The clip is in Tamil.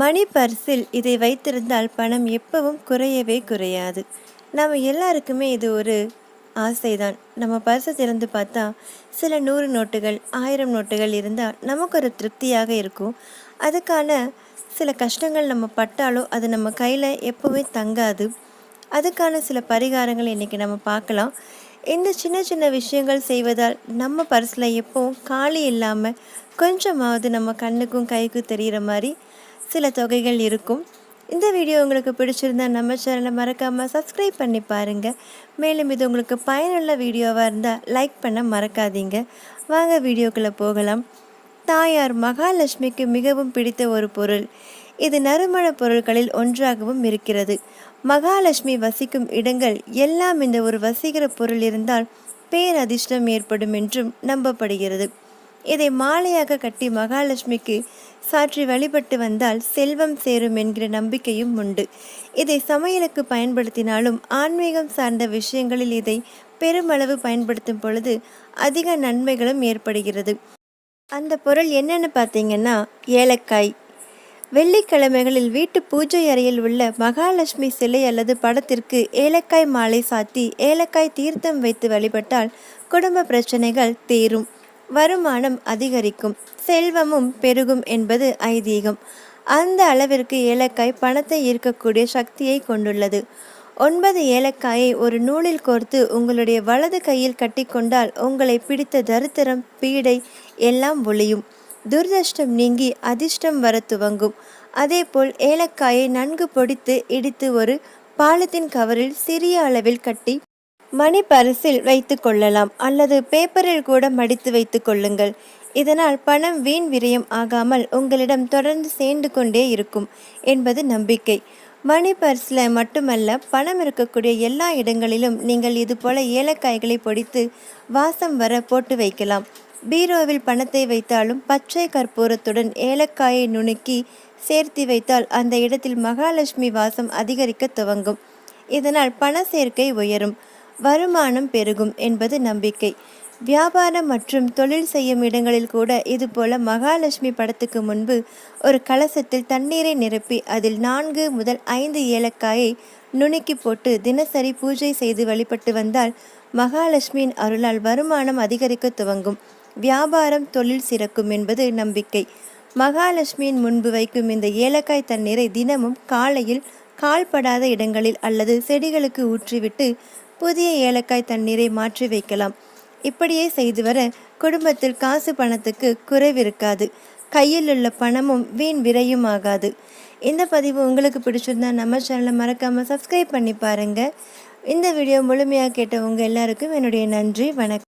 மணி பர்ஸில் இதை வைத்திருந்தால் பணம் எப்பவும் குறையவே குறையாது. நம்ம எல்லாருக்குமே இது ஒரு ஆசைதான். நம்ம பர்ஸை திறந்து பார்த்தா சில நூறு நோட்டுகள் ஆயிரம் நோட்டுகள் இருந்தால் நமக்கு ஒரு திருப்தியாக இருக்கும். அதுக்கான சில கஷ்டங்கள் நம்ம பட்டாலோ அது நம்ம கையில் எப்போவுமே தங்காது. அதுக்கான சில பரிகாரங்கள் இன்றைக்கி நம்ம பார்க்கலாம். இந்த சின்ன சின்ன விஷயங்கள் செய்வதால் நம்ம பர்ஸில் எப்போவும் காலி இல்லாமல் கொஞ்சமாவது நம்ம கண்ணுக்கும் கைக்கும் தெரிகிற மாதிரி சில தொகைகள் இருக்கும். இந்த வீடியோ உங்களுக்கு பிடிச்சிருந்தா நம்ம சேனலை மறக்காமல் சப்ஸ்கிரைப் பண்ணி பாருங்கள் மேலும் இது உங்களுக்கு பயனுள்ள வீடியோவாக இருந்தால் லைக் பண்ண மறக்காதீங்க. வாங்க வீடியோக்குள்ளே போகலாம். தாயார் மகாலட்சுமிக்கு மிகவும் பிடித்த ஒரு பொருள். இது நறுமண பொருட்களில் ஒன்றாகவும் இருக்கிறது. மகாலட்சுமி வசிக்கும் இடங்கள் எல்லாம் இந்த ஒரு வசீகர பொருள் இருந்தால் பேரதிர்ஷ்டம் ஏற்படும் என்றும் நம்பப்படுகிறது. இதை மாலையாக கட்டி மகாலட்சுமிக்கு சாற்றி வழிபட்டு வந்தால் செல்வம் சேரும் என்கிற நம்பிக்கையும் உண்டு. இதை சமையலுக்கு பயன்படுத்தினாலும் ஆன்மீகம் சார்ந்த விஷயங்களில் இதை பெருமளவு பயன்படுத்தும் பொழுது அதிக நன்மைகளும் ஏற்படுகிறது. அந்த பொருள் என்னென்னு பார்த்தீங்கன்னா ஏலக்காய் வெள்ளிக்கிழமைகளில் வீட்டு பூஜை அறையில் உள்ள மகாலட்சுமி சிலை அல்லது படத்திற்கு ஏலக்காய் மாலை சாத்தி ஏலக்காய் தீர்த்தம் வைத்து வழிபட்டால் குடும்ப பிரச்சனைகள் தீரும். வருமானம் அதிகரிக்கும். செல்வமும் பெருகும் என்பது ஐதீகம். அந்த அளவிற்கு ஏலக்காய் பணத்தை ஈர்க்கக்கூடிய சக்தியை கொண்டுள்ளது. ஒன்பது ஏலக்காயை ஒரு நூலில் கோர்த்து உங்களுடைய வலது கையில் கட்டிக்கொண்டால் உங்களை பிடித்த தரித்திரம் பீடை எல்லாம் ஒளியும். துர்தஷ்டம் நீங்கி அதிர்ஷ்டம் வர துவங்கும். அதேபோல் ஏலக்காயை நன்கு பொடித்து இடித்து ஒரு பாலத்தின் கவரில் சிறிய அளவில் கட்டி மணி பரிசில் வைத்து கொள்ளலாம். அல்லது பேப்பரில் கூட மடித்து வைத்து கொள்ளுங்கள். இதனால் பணம் வீண் விரயம் ஆகாமல் உங்களிடம் தொடர்ந்து சேர்ந்து கொண்டே இருக்கும் என்பது நம்பிக்கை. மணி பர்ஸில் மட்டுமல்ல பணம் இருக்கக்கூடிய எல்லா இடங்களிலும் நீங்கள் இதுபோல ஏலக்காய்களை பொடித்து வாசம் வர போட்டு வைக்கலாம். பீரோவில் பணத்தை வைத்தாலும் பச்சை கற்பூரத்துடன் ஏலக்காயை நுணுக்கி சேர்த்து வைத்தால் அந்த இடத்தில் மகாலட்சுமி வாசம் அதிகரிக்க துவங்கும். இதனால் பண சேர்க்கை உயரும். வருமானம் பெருகும் என்பது நம்பிக்கை. வியாபாரம் மற்றும் தொழில் செய்யும் இடங்களில் கூட இதுபோல மகாலட்சுமி படத்துக்கு முன்பு ஒரு கலசத்தில் தண்ணீரை நிரப்பி அதில் நான்கு முதல் ஐந்து ஏலக்காயை நுணுக்கி போட்டு தினசரி பூஜை செய்து வழிபட்டு வந்தால் மகாலட்சுமியின் அருளால் வருமானம் அதிகரிக்க துவங்கும். வியாபாரம் தொழில் சிறக்கும் என்பது நம்பிக்கை. மகாலட்சுமியின் முன்பு வைக்கும் இந்த ஏலக்காய் தண்ணீரை தினமும் காலையில் கால்படாத இடங்களில் அல்லது செடிகளுக்கு ஊற்றிவிட்டு புதிய ஏலக்காய் தண்ணீரை மாற்றி வைக்கலாம். இப்படியே செய்து வர குடும்பத்தில் காசு பணத்துக்கு குறைவிருக்காது. கையில் உள்ள பணமும் வீண் விரையும் ஆகாது. இந்த பதிவு உங்களுக்கு பிடிச்சிருந்தா நம்ம சேனலை மறக்காமல் சப்ஸ்கிரைப் பண்ணி பாருங்கள் இந்த வீடியோ முழுமையாக கேட்ட உங்கள் எல்லாருக்கும் என்னுடைய நன்றி வணக்கம்.